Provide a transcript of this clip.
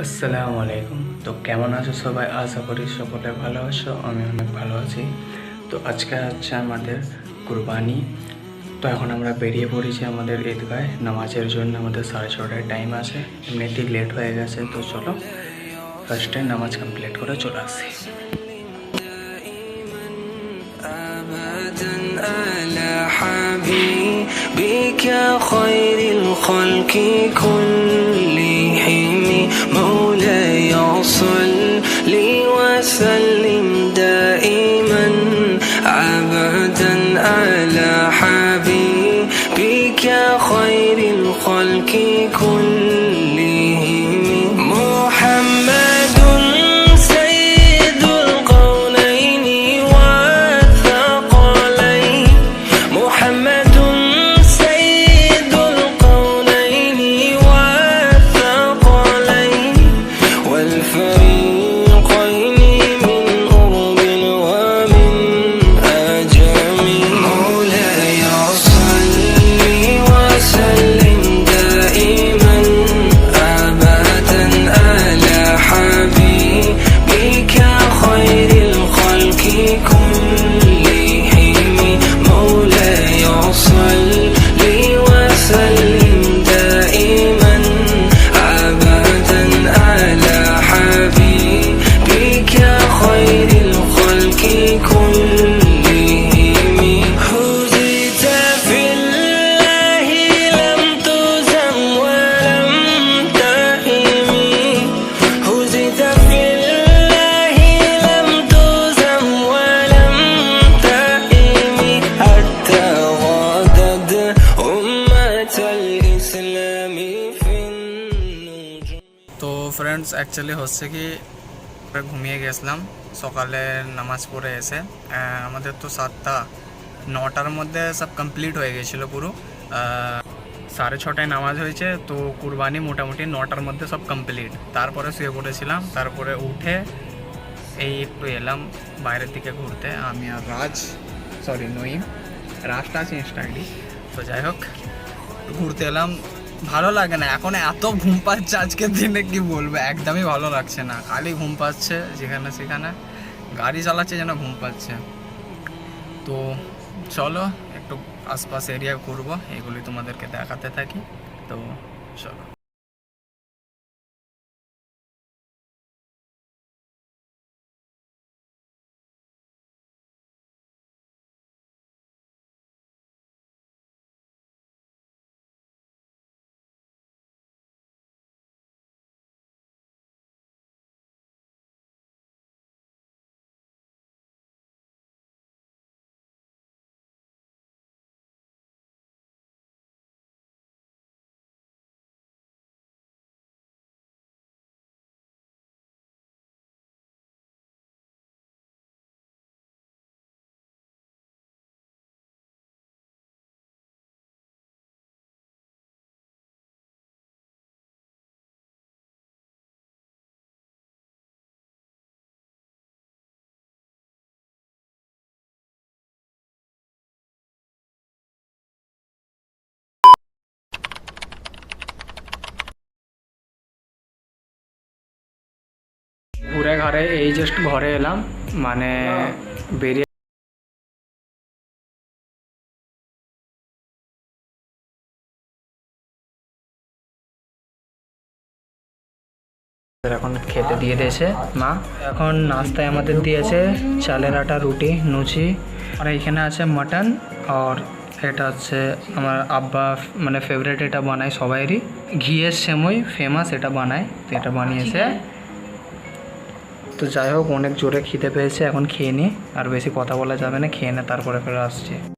আসসালামু আলাইকুম তো কেমন আছো সবাই আশা করি সকলে ভালো আছো আমি অনেক ভালো আছি তো আজকে হচ্ছে আমাদের কুরবানি তো এখন আমরা বেরিয়ে পড়েছি আমাদের ঈদগায় নামাজের জন্য আমাদের সাড়ে ছটায় টাইম আছে এমনিতেই লেট হয়ে গেছে তো চলো ফার্স্টে নামাজ কমপ্লিট করে চলে আসি أبدا على حبيبك خير الخلق كلهم صل وسلم دائما أبدا على حبيبك خير الخلق كلهم. ফ্রেন্ডস অ্যাকচুয়ালি হচ্ছে কি ঘুমিয়ে গেছিলাম। সকালে নামাজ পড়ে এসে আমাদের তো সাতটা, নটার মধ্যে সব কমপ্লিট হয়ে গেছিল পুরো। সাড়ে ছটায় নামাজ হয়েছে, তো কুরবানি মোটামুটি নটার মধ্যে সব কমপ্লিট তারপরে শুয়ে পড়েছিলাম, তারপরে উঠে এই একটু এলাম বাইরের দিকে ঘুরতে। আমি আর রাজ সরি নইম রাজটা আছে ইনস্টাগ্রি তো যাই হোক, ঘুরতে এলাম। ভালো লাগে না। এখন এত ঘুম পাচ্ছে আজকের দিনে, কি বলব? একদমই ভালো লাগছে না। খালি ঘুম পাচ্ছে যেখানে সেখানে। গাড়ি চালাচ্ছে যেন ঘুম পাচ্ছে। তো চলো, একটু আশপাশ এরিয়া ঘুরবো। এগুলি তোমাদেরকে দেখাতে থাকি। তো চলো। ঘুরে ঘরে এই জাস্ট ঘরে এলাম মানে বেরিয়ে এখন খেতে দিয়ে দিয়েছে মা। এখন নাস্তায় আমাদের দিয়েছে চালের আটা, রুটি লুচি আর এখানে আছে মাটন আর এটা হচ্ছে আমার আব্বা মানে ফেভারিট এটা বানায় সবাইরই ঘিয়ের সেমই ফেমাস এটা বানায়, তো এটা বানিয়েছে। তো যাই হোক, অনেক জোরে খিদে পেয়েছে, এখন খেয়ে নিই আর বেশি কথা বলা যাবে না, খেয়ে নে, তারপরে ফের আসছি।